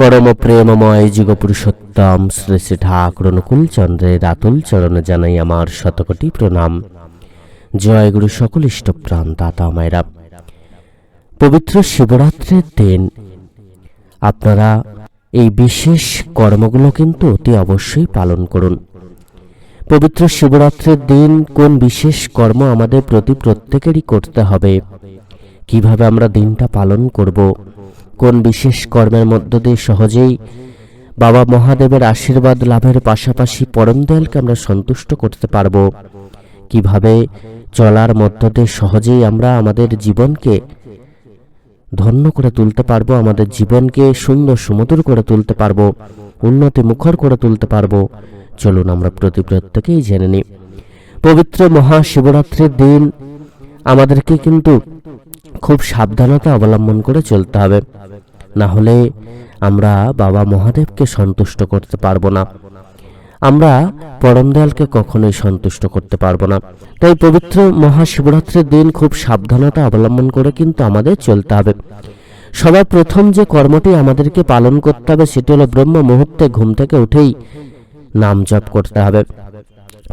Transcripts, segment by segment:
পরম প্রেমময় যুগ পুরুষোত্তম শ্রী শ্রী ঠাকুর অনুকূল চন্দ্রের আতুল চরণে জানাই আমার শতকোটি প্রণাম। জয় গুরু সকল ইষ্টপ্রাণ দাতা মায়েরা। পবিত্র শিবরাত্রির দিন আপনারা এই বিশেষ কর্মগুলো কিন্তু অতি অবশ্যই পালন করুন। পবিত্র শিবরাত্রির দিন কোন বিশেষ কর্ম আমাদের প্রতি প্রত্যেকেরই করতে হবে? কীভাবে আমরা দিনটা পালন করব? কোন বিশেষ কর্মের মধ্য দিয়ে সহজেই বাবা মহাদেবের আশীর্বাদ লাভের পাশাপাশি পরম দয়ালকে আমরা সন্তুষ্ট করতে পারব? কীভাবে চলার মধ্য দিয়ে সহজেই আমরা আমাদের জীবনকে ধন্য করে তুলতে পারব, আমাদের জীবনকে সুন্দর সুমধুর করে তুলতে পারব, উন্নতি মুখর করে তুলতে পারব? চলুন আমরা প্রতি প্রত্যেকেই জেনে নিই। পবিত্র মহাশিবরাত্রির দিন আমাদেরকে কিন্তু খুব সাবধানতা অবলম্বন করে চলতে হবে। না হলে আমরা বাবা মহাদেবকে সন্তুষ্ট করতে পারব না। আমরা পরম দয়ালকে কখনোই সন্তুষ্ট করতে পারব না। তাই পবিত্র মহাশিবরাত্রির দিন খুব সাবধানতা অবলম্বন করে কিন্তু আমাদের চলতে হবে। সবার প্রথম যে কর্মটি আমাদেরকে পালন করতে হবে সেটি হলো ব্রহ্ম মুহূর্তে ঘুম থেকে উঠেই নাম জপ করতে হবে।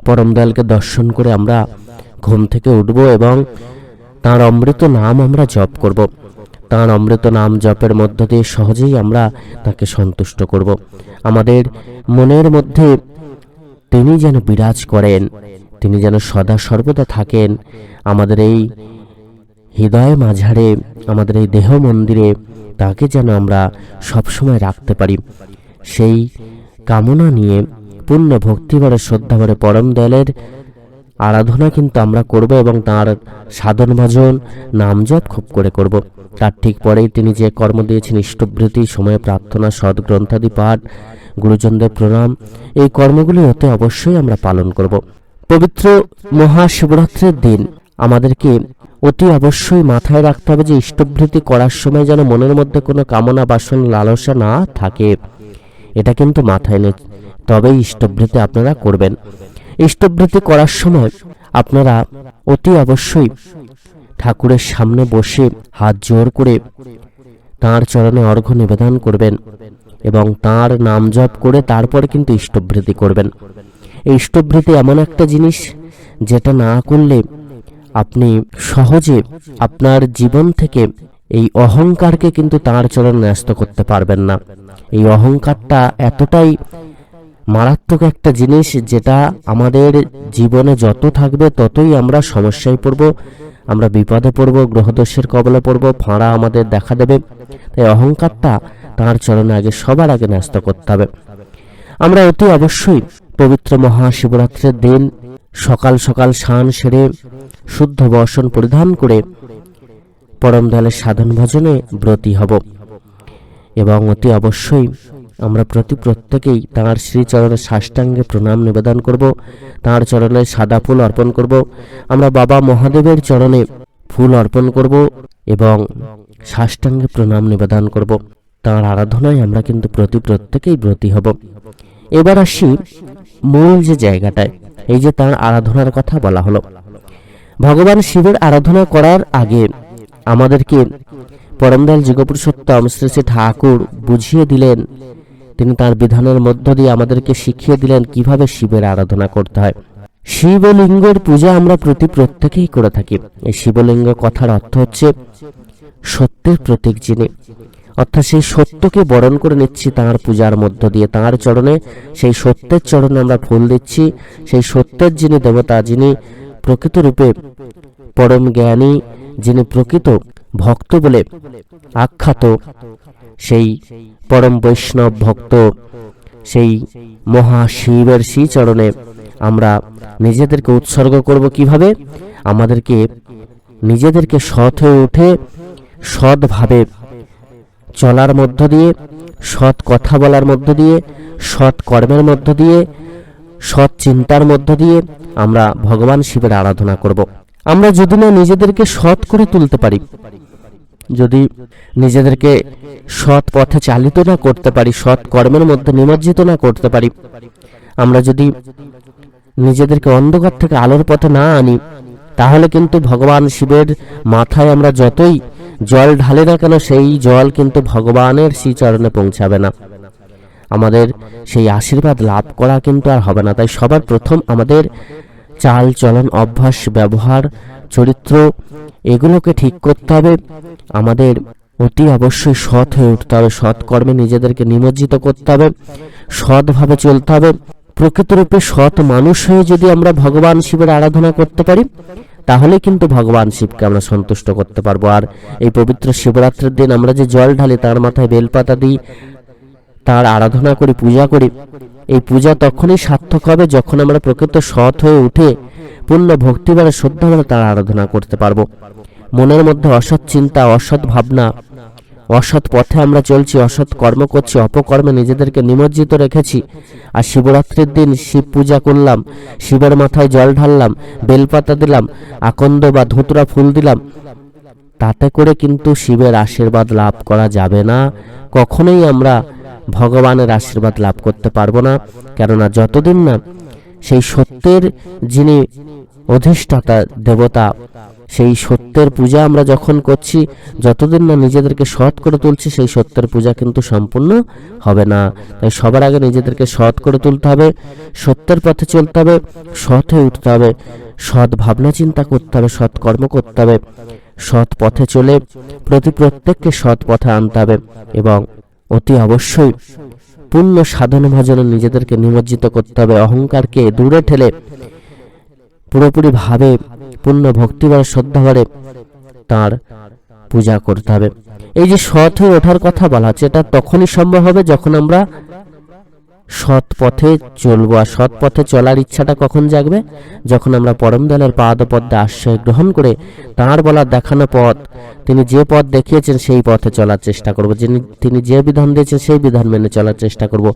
পরম দয়ালকে দর্শন করে আমরা ঘুম থেকে উঠব এবং তাঁর অমৃত নাম আমরা জপ করব। তাঁর অমৃত নাম জপের মধ্য দিয়ে সহজেই আমরা তাকে সন্তুষ্ট করব। আমাদের মনের মধ্যে তিনি যেন বিরাজ করেন, তিনি যেন সদা সর্বদা থাকেন, আমাদের এই হৃদয় মাঝারে, আমাদের এই দেহ মন্দিরে তাকে যেন আমরা সবসময় রাখতে পারি। সেই কামনা নিয়ে পূর্ণ ভক্তিভরে, শ্রদ্ধাভরে, পরম দয়ালের আরাধনা কিন্তু আমরা করব এবং তার সাধন ভজন নাম খুব করে করব। তার ঠিক পরেই তিনি যে কর্ম দিয়েছেন ইষ্টবৃত্তি সময়ে প্রার্থনা সদ্গ্রন্থাদি পাঠ, গুরুজনদের প্রণাম, এই কর্মগুলি হতে অবশ্যই আমরা পালন করব। পবিত্র মহাশিবরাত্রির দিন আমাদেরকে অতি অবশ্যই মাথায় রাখতে হবে যে ইষ্টবৃত্তি করার সময় যেন মনের মধ্যে কোনো কামনা, বাসন, লালসা না থাকে। এটা কিন্তু মাথায় নেই তবেই ইষ্টবৃত্তি আপনারা করবেন। ইষ্টবৃত্তি করার সময় আপনারা অতি অবশ্যই ঠাকুরের সামনে বসে হাত জোর করে তাঁর চরণে অর্ঘ্য নিবেদন করবেন এবং তাঁর নাম জপ করে তারপর কিন্তু ইষ্টবৃত্তি করবেন। এই ইষ্টবৃত্তি এমন একটা জিনিস যেটা না করলে আপনি সহজে আপনার জীবন থেকে এই অহংকারকে কিন্তু তাঁর চরণ ন্যস্ত করতে পারবেন না। এই অহংকারটা এতটাই মারাত্মক একটা জিনিস যেটা আমাদের জীবনে যত থাকবে ততই আমরা সমস্যায় পড়ব, আমরা বিপদে পড়ব, গ্রহদোষের কবলে পড়ব, ফাঁড়া আমাদের দেখা দেবে। তাই অহংকারটা তাঁর চরণে আগে সবার আগে ন্যস্ত করতে হবে। আমরা অতি অবশ্যই পবিত্র মহাশিবরাত্রির দিন সকাল সকাল স্নান সেরে শুদ্ধ বর্ষণ পরিধান করে পরম দয়ালের সাধন ভজনে ব্রতী হব। এবং অতি অবশ্যই আমরা প্রতি প্রত্যেকেই তাঁর শ্রীচরণের সাষ্টাঙ্গে প্রণাম নিবেদন করব, তাঁর চরণে সাদা ফুল অর্পণ করব, আমরা বাবা মহাদেবের চরণে ফুল অর্পণ করব এবং সাষ্টাঙ্গে প্রণাম নিবেদন করব। তাঁর আরাধনায় আমরা কিন্তু প্রতি প্রত্যেকেই ব্রতী হব। এবার আসি মূল যে জায়গাটায়, এই যে তাঁর আরাধনার কথা বলা হলো। ভগবান শিবের আরাধনা করার আগে আমাদেরকে পরমদয়াল যুগপুরুষোত্তম শ্রী শ্রী ঠাকুর বুঝিয়ে দিলেন তিনি তার বিধানের মধ্য দিয়ে আমাদেরকে শিখিয়ে দিলেন কীভাবে শিবের আরাধনা করতে হয়। শিবলিঙ্গের পূজা আমরা প্রতি প্রত্যেকেই করে থাকি। এই শিবলিঙ্গ কথার অর্থ হচ্ছে সত্যের প্রতীক যিনি। অর্থাৎ সেই সত্যকে বরণ করে নিচ্ছি তাঁর পূজার মধ্য দিয়ে। তাঁর চরণে সেই সত্যের চরণে আমরা ফুল দিচ্ছি। সেই সত্যের যিনি দেবতা, যিনি প্রকৃত রূপে পরম জ্ঞানী, যিনি প্রকৃত ভক্ত বলে আখ্যাত সেই পরম বৈষ্ণব ভক্ত, সেই মহা মহাশিবের শ্রীচরণে আমরা নিজেদেরকে উৎসর্গ করব কীভাবে? আমাদেরকে নিজেদেরকে সৎ হয়ে উঠে, সৎভাবে চলার মধ্য দিয়ে, সৎ কথা বলার মধ্য দিয়ে, সৎ কর্মের মধ্য দিয়ে, সৎ চিন্তার মধ্য দিয়ে আমরা ভগবান শিবের আরাধনা করব। আমরা যদি না নিজেদেরকে সৎ করে তুলতে পারি যদি নিজেদেরকে সৎ পথে চালিত না করতে পারি, সৎ কর্মের মধ্যে নিমজ্জিত না করতে পারি, আমরা যদি নিজেদেরকে অন্ধকার থেকে আলোর পথে না আনি, তাহলে কিন্তু ভগবান শিবের মাথায় আমরা যতই জল ঢালে না কেন, সেই জল কিন্তু ভগবানের শ্রীচরণে পৌঁছাবে না। আমাদের সেই আশীর্বাদ লাভ করা কিন্তু আর হবে না। তাই সবার প্রথম আমাদের চাল চলন অভ্যাস, ব্যবহার, চরিত্র এগুলোকে ঠিক করতে হবে। আমাদের অতি অবশ্যই সৎ হয়ে উঠতে হবে। সৎ কর্মে নিজেদেরকে নিমজ্জিত করতে হবে। সৎভাবে চলতে হবে। প্রকৃতরূপে সৎ মানুষ হয়ে যদি আমরা ভগবান শিবের আরাধনা করতে পারি তাহলে কিন্তু ভগবান শিবকে আমরা সন্তুষ্ট করতে পারব। আর এই পবিত্র শিবরাত্রির দিন আমরা যে জল ঢালি, তার মাথায় বেলপাতা দিই, তার আরাধনা করি, পূজা করি, এই পূজা তখনই সার্থক হবে যখন আমরা প্রকৃত সৎ হয়ে উঠে পূর্ণ ভক্তিবারে শ্রদ্ধাবারে তার আরাধনা করতে পারব। মনের মধ্যে অসৎ চিন্তা, অসৎ ভাবনা, অসৎ পথে আমরা চলছি, অসৎ কর্ম করছি, অপকর্মে নিজেদেরকে নিমজ্জিত রেখেছি। আর শিবরাত্রির দিন শিব পূজা করলাম, শিবের মাথায় জল ঢাললাম, বেলপাতা দিলাম, আকন্দ বা ধুতরা ফুল দিলাম। তাতে করে কিন্তু শিবের আশীর্বাদ লাভ করা যাবে না। কখনোই আমরা ভগবানের আশীর্বাদ লাভ করতে পারব না। কেননা যতদিন না সেই সত্যের যিনি অধিষ্ঠাতা, দেবতা, সেই সত্যের পূজা আমরা যখন করছি, যতদিন না নিজেদেরকে সৎ করে তুলছি, সেই সত্যের পূজা কিন্তু সম্পূর্ণ হবে না। তাই সবার আগে নিজেদেরকে সৎ করে তুলতে হবে, সত্যের পথে চলতে হবে, সৎ হয়ে উঠতে হবে, সৎ ভাবনা চিন্তা করতে হবে, সৎ কর্ম করতে হবে, সৎ পথে চলে প্রতি প্রত্যেককে সৎ পথে আনতে হবে এবং অতি অবশ্যই পূর্ণ সাধন ভজনে নিজেদেরকে নিমজ্জিত করতে হবে। অহংকারকে দূরে ঠেলে পুরোপুরি ভাবে পূর্ণ ভক্তিবার শ্রদ্ধাভারে তার পূজা করতে হবে। এই যে সৎ হয়ে ওঠার কথা বলা হচ্ছে, এটা তখনই সম্ভব হবে যখন আমরা সৎ পথে চলবো, আর সৎ পথে চলার ইচ্ছাটা কখন জাগবে? যখন আমরা পরম দলের পাদপদ্মে আশ্রয় গ্রহণ করে তাঁর বলা দেখানো পথ, তিনি যে পথ দেখিয়েছেন সেই পথে চলার চেষ্টা করব। যিনি, তিনি যে বিধান দিয়েছেন সেই বিধান মেনে চলার চেষ্টা করব।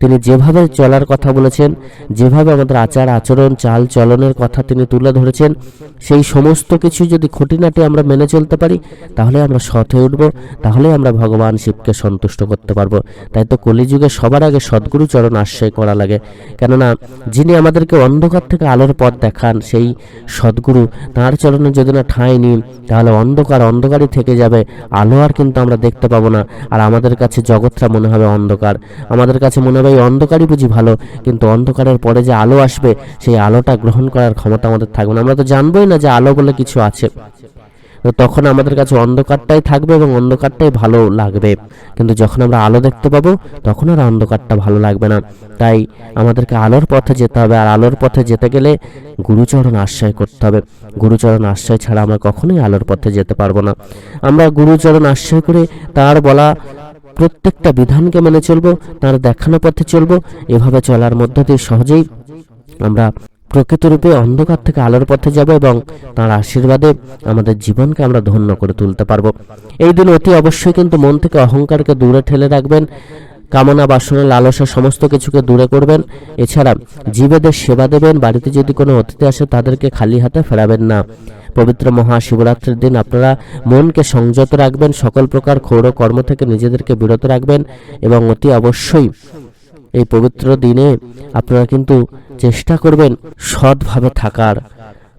তিনি যেভাবে চলার কথা বলেছেন, যেভাবে আমাদের আচার, আচরণ, চাল, চলনের কথা তিনি তুলে ধরেছেন, সেই সমস্ত কিছু যদি খুঁটিনাটি আমরা মেনে চলতে পারি, তাহলে আমরা সৎ হয়ে উঠবো তাহলে আমরা ভগবান শিবকে সন্তুষ্ট করতে পারব। তাই তো কলিযুগে সবার আগে সদ্গুরু চরণ আশ্রয় করা লাগে। কেননা, যিনি আমাদেরকে অন্ধকার থেকে আলোর পথ দেখান, সেই সদ্গুরু তাঁর চরণে যদি না ঠাঁই নিই তাহলে অন্ধকার অন্ধকারই থেকে যাবে। আলো আর কিন্তু আমরা দেখতে পাবো না। আর আমাদের কাছে জগৎটা মনে হবে অন্ধকার। আমাদের কাছে মনে হবে এই অন্ধকারই বুঝি ভালো, কিন্তু অন্ধকারের পরে যে আলো আসবে, সেই আলোটা গ্রহণ করার ক্ষমতা আমাদের থাকবে না। আমরা তো জানবোই না যে আলো বলে কিছু আছে। তো তখন আমাদের কাছে অন্ধকারটাই থাকবে এবং অন্ধকারটাই ভালো লাগবে। কিন্তু যখন আমরা আলো দেখতে পাবো, তখন আর অন্ধকারটা ভালো লাগবে না। তাই আমাদেরকে আলোর পথে যেতে হবে, আর আলোর পথে যেতে গেলে গুরুচরণ আশ্রয় করতে হবে। গুরুচরণ আশ্রয় ছাড়া আমরা কখনোই আলোর পথে যেতে পারব না। আমরা গুরুচরণ আশ্রয় করে তার বলা প্রত্যেকটা বিধানকে মেনে চলবো, তার দেখানো পথে চলবো, এভাবে চলার মধ্য দিয়ে সহজেই আমরা প্রকৃতরূপে অন্ধকার থেকে আলোর পথে যাব এবং তার আশীর্বাদে আমাদের জীবনকে আমরা ধন্য করে তুলতে পারব। এই দিন অতি অবশ্যই কিন্তু মন থেকে অহংকারকে দূরে ঠেলে রাখবেন, কামনা, বাসনা, লালসা সমস্ত কিছুকে দূরে করবেন। এছাড়া জীবেদের সেবা দেবেন, বাড়িতে যদি কোনো অতিথি আসে তাদেরকে খালি হাতে ফেরাবেন না। পবিত্র মহাশিবরাত্রির দিন আপনারা মনকে সংযত রাখবেন, সকল প্রকার ক্ষৌর কর্ম থেকে নিজেদেরকে বিরত রাখবেন এবং অতি অবশ্যই এই পবিত্র দিনে আপনারা কিন্তু চেষ্টা করবেন সৎভাবে থাকার।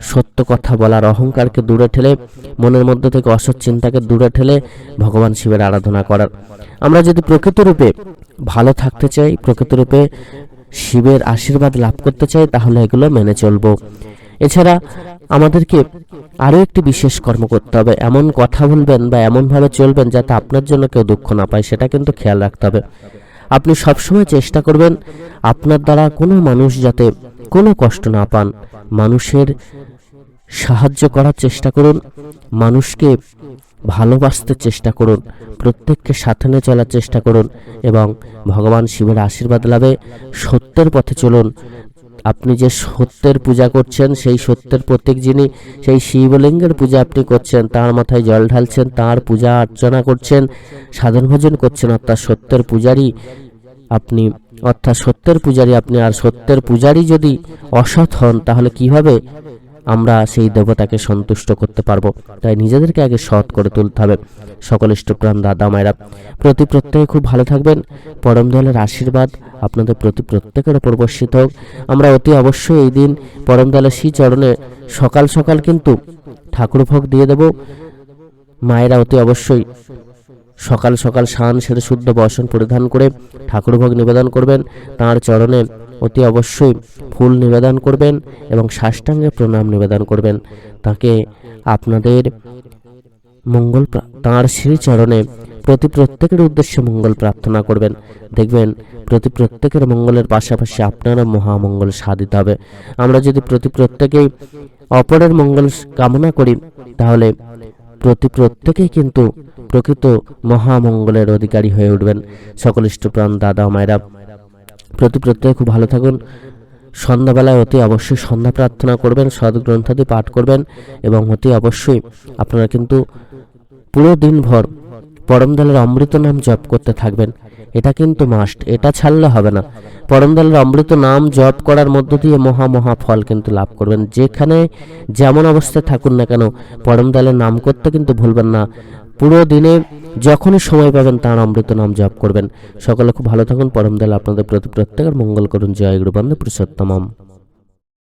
সত্য কথা বলার অহংকারকে দূরে ঠেলে, মনের মধ্যে থেকে অসৎ চিন্তাকে দূরে ঠেলে ভগবান শিবের আরাধনা করার। আমরা যদি প্রকৃতরূপে ভালো থাকতে চাই প্রকৃতরূপে শিবের আশীর্বাদ লাভ করতে চাই, তাহলে এগুলো মেনে চলবো। এছাড়া আমাদেরকে আরও একটি বিশেষ কর্ম করতে হবে। এমন কথা বলবেন বা এমনভাবে চলবেন যাতে আপনার জন্য কেউ দুঃখ না পায়, সেটা কিন্তু খেয়াল রাখতে হবে। আপনি সবসময় চেষ্টা করবেন আপনার দ্বারা কোনো মানুষ যাতে কোনো কষ্ট না পান। মানুষের সাহায্য করার চেষ্টা করুন। মানুষকে ভালোবাসতে চেষ্টা করুন। প্রত্যেককে সাথে নিয়ে চলার চেষ্টা করুন এবং ভগবান শিবের আশীর্বাদ লাভে সত্যের পথে চলুন। আপনি যে সত্যের পূজা করছেন, সেই সত্যের প্রত্যেক যিনি, সেই শিবলিঙ্গের পূজা আপনি করছেন, তার মাথায় জল ঢালছেন, তার পূজা অর্চনা করছেন, সাধন ভজন করছেন, অর্থাৎ সত্যের পূজারী আপনি, অর্থাৎ সত্যের পূজারী আপনি, আর সত্যের পূজারী যদি অসৎ হন, তাহলে কীভাবে আমরা সেই দেবতাকে সন্তুষ্ট করতে পারব। তাই নিজেদেরকে আগে সৎ করে তুলতে হবে। সকল ইষ্টপ্রাণ দাদা মায়েরা, প্রতি প্রত্যেকে খুব ভালো থাকবেন। পরম দলের আশীর্বাদ আপনাদের প্রতি প্রত্যেকের ওপর বর্ষিত হোক। আমরা অতি অবশ্যই এই দিন পরম দলের শ্রী চরণে সকাল সকাল কিন্তু ঠাকুর ভোগ দিয়ে দেব। মায়েরা অতি অবশ্যই সকাল সকাল স্নান সেরে শুদ্ধ বসন পরিধান করে ঠাকুরভোগ নিবেদন করবেন। তাঁর চরণে অতি অবশ্যই ফুল নিবেদন করবেন এবং সাষ্টাঙ্গে প্রণাম নিবেদন করবেন। তাকে আপনাদের মঙ্গল তাঁর শ্রীচরণে প্রতি প্রত্যেকের উদ্দেশ্যে মঙ্গল প্রার্থনা করবেন। দেখবেন প্রতি প্রত্যেকের মঙ্গলের পাশাপাশি আপনারও মহামঙ্গল সাধিত হবে। আমরা যদি প্রতি প্রত্যেকেই অপরের মঙ্গল কামনা করি, তাহলে প্রতি প্রত্যেকেই কিন্তু প্রকৃত মহামঙ্গলের অধিকারী হয়ে উঠবেন। সকল ইষ্টপ্রাণ দাদা মায়েরা প্রতি প্রত্যেকে খুব ভালো থাকুন। সন্ধ্যাবেলায় অতি অবশ্যই সন্ধ্যা প্রার্থনা করবেন, সদ্গ্রন্থাদি পাঠ করবেন এবং অতি অবশ্যই আপনারা কিন্তু পুরো দিনভর পরমদলের অমৃত নাম জপ করতে থাকবেন। এটা কিন্তু মাস্ট এটা ছাড়লে হবে না। পরমদলের অমৃত নাম জপ করার মধ্য দিয়ে মহা মহা ফল কিন্তু লাভ করবেন। যেখানে যেমন অবস্থায় থাকুন না কেন পরমদলের নাম করতে কিন্তু ভুলবেন না। পুরো দিনে যখনই সময় পাবেন তার অমৃত নাম জপ করবেন। সকলে খুব ভালো থাকুন। পরমদল আপনাদের প্রতি প্রত্যেকের মঙ্গল করুন। জয় গুরুবান্ধব পুরুষোত্তম